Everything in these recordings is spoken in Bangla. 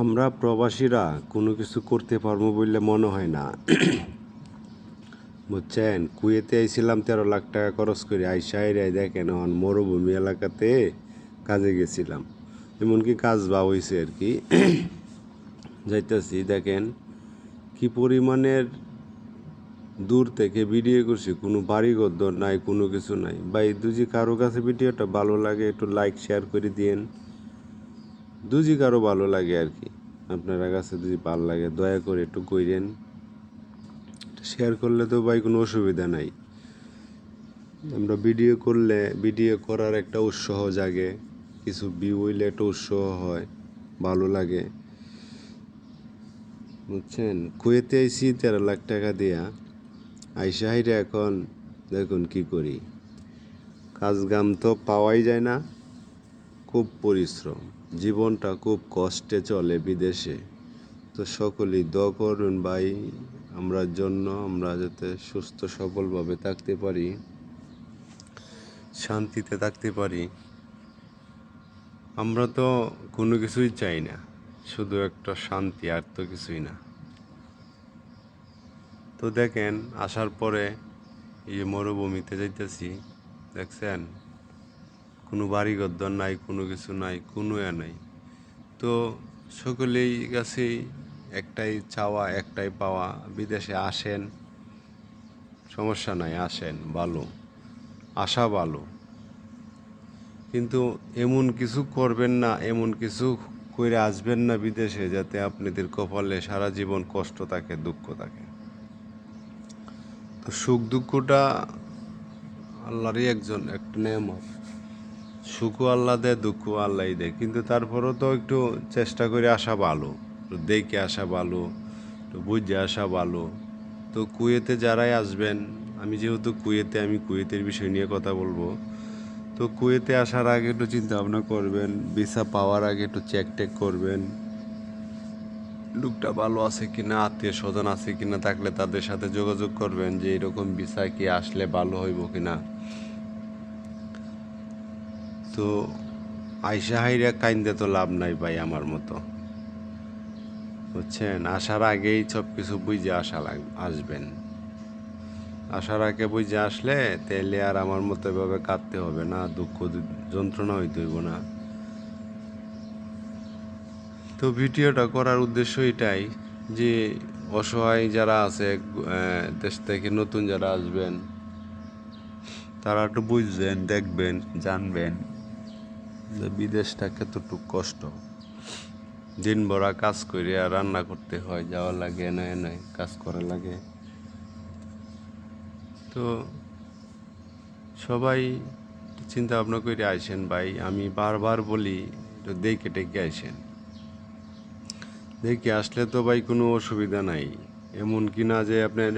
আমরা প্রবাসীরা কোনো কিছু করতে পারব বললে মনে হয় না। বুঝছেন? কুয়েতে আইছিলাম তেরো লাখ টাকা খরচ করে। আইসাইরে দেখেন, এখন মরুভূমি এলাকাতে কাজে গেছিলাম। এমনকি কাজ বা হয়েছে আর কি। যাইতেছি, দেখেন কি পরিমাণের দূর থেকে ভিডিও করছি। কোনো বাড়িঘর দর নাই, কোনো কিছু নাই। ভাই দুজি কারও কাছে ভিডিওটা ভালো লাগে, একটু লাইক শেয়ার করে দিয়েন। দুজি কারও ভালো লাগে আর কি। আপনারা কাছে যদি ভালো লাগে, দয়া করে একটু কইরেন। শেয়ার করলে তো ভাই কোনো অসুবিধা নাই। আমরা ভিডিও করলে ভিডিও করার একটা উৎসাহ জাগে। কিছু ভিউ হইলে একটা উৎসাহ হয়, ভালো লাগে। বুঝছেন? কুয়েতে আইসি তেরো লাখ টাকা দিয়া। আইসা হাইরে এখন, দেখুন কি করি। কাজ গাম তো পাওয়াই যায় না, খুব পরিশ্রম। জীবনটা খুব কষ্টে চলে বিদেশে। তো সকলেই দ করুন ভাই আমরা জন্য আমরা যাতে সুস্থ সবলভাবে থাকতে পারি, শান্তিতে থাকতে পারি। আমরা তো কোনো কিছুই চাই না, শুধু একটা শান্তি আর তো কিছুই না। তো দেখেন, আসার পরে এই মরুভূমিতে যাইতেছি, দেখছেন? কোনো বাড়ি গদ্দর নাই, কোনো কিছু নাই কোনো এ নাই। তো সকলেই কাছেই একটাই চাওয়া, একটাই পাওয়া, বিদেশে আসেন, সমস্যা নাই, আসেন, ভালো, আশা ভালো। কিন্তু এমন কিছু করবেন না, এমন কিছু করে আসবেন না বিদেশে যাতে আপনাদের কপালে সারা জীবন কষ্ট থাকে, দুঃখ থাকে। তো সুখ দুঃখটা আল্লাহরই একজন, একটা নেয়ামত। সুখও আল্লাহ দেয় দুঃখ আল্লাহই দেয়। কিন্তু তারপরেও তো একটু চেষ্টা করে আসা ভালো। একটু দেখে আসা ভালো, একটু বুঝে আসা ভালো। তো কুয়েতে যারাই আসবেন, আমি যেহেতু কুয়েতে, আমি কুয়েতের বিষয় নিয়ে কথা বলব। তো কুয়েতে আসার আগে একটু চিন্তা ভাবনা করবেন ভিসা পাওয়ার আগে একটু চেক টেক করবেন। লোকটা ভালো আছে কি না আত্মীয় স্বজন আছে কি না থাকলে তাদের সাথে যোগাযোগ করবেন যে এরকম ভিসা কি আসলে ভালো হইব কিনা। তো আইসা হাইরা কাইন্দে তো লাভ নাই ভাই আমার মতো। বুঝছেন? আসার আগেই সব কিছু বুঝে আসা লাগ, আসবেন। আসার আগে বুঝে আসলে তাহলে আর আমার মতো এভাবে কাঁদতে হবে না, দুঃখ যন্ত্রণা হইতে হইব না। তো ভিডিওটা করার উদ্দেশ্য এটাই যে অসহায় যারা আছে দেশ থেকে নতুন যারা আসবেন, তারা একটু বুঝবেন, দেখবেন, জানবেন। যে বিদেশটা কতটুকু কষ্ট। দিন ভরা কাজ করে আর রান্না করতে হয়, যাওয়া লাগে, এনে এনে কাজ করা লাগে। তো সবাই চিন্তা ভাবনা করে আইসেন, ভাই, আমি বারবার বলি, একটু দেখে টেকে আইসেন। দেখে আসলে তো ভাই কোনো অসুবিধা নাই। এমন কি না যে আপনার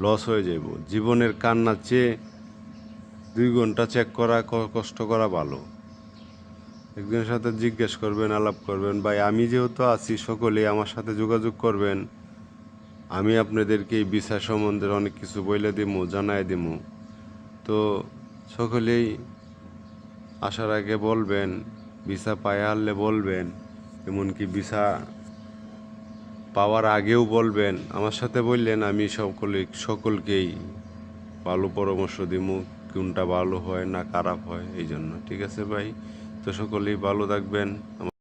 লস হয়ে যাব। জীবনের কান্নার চেয়ে দুই ঘণ্টা চেক করা কষ্ট করা ভালো। একজনের সাথে জিজ্ঞেস করবেন, আলাপ করবেন, ভাই, আমি যেহেতু আছি, সকলেই আমার সাথে যোগাযোগ করবেন, আমি আপনাদেরকে এই বিষয় সম্বন্ধে অনেক কিছু বলে দিমু, জানাই দিমু। তো সকলেই আসার আগে বলবেন, ভিসা পায়ে আনলে বলবেন, এমনকি ভিসা পাওয়ার আগেও বলবেন। আমার সাথে বললেন, আমি সকলে, সকলকেই ভালো পরামর্শ দিমু, কোনটা ভালো হয় না খারাপ হয়, এই জন্য। ঠিক আছে, ভাই? তো সকলেই ভালো থাকবেন।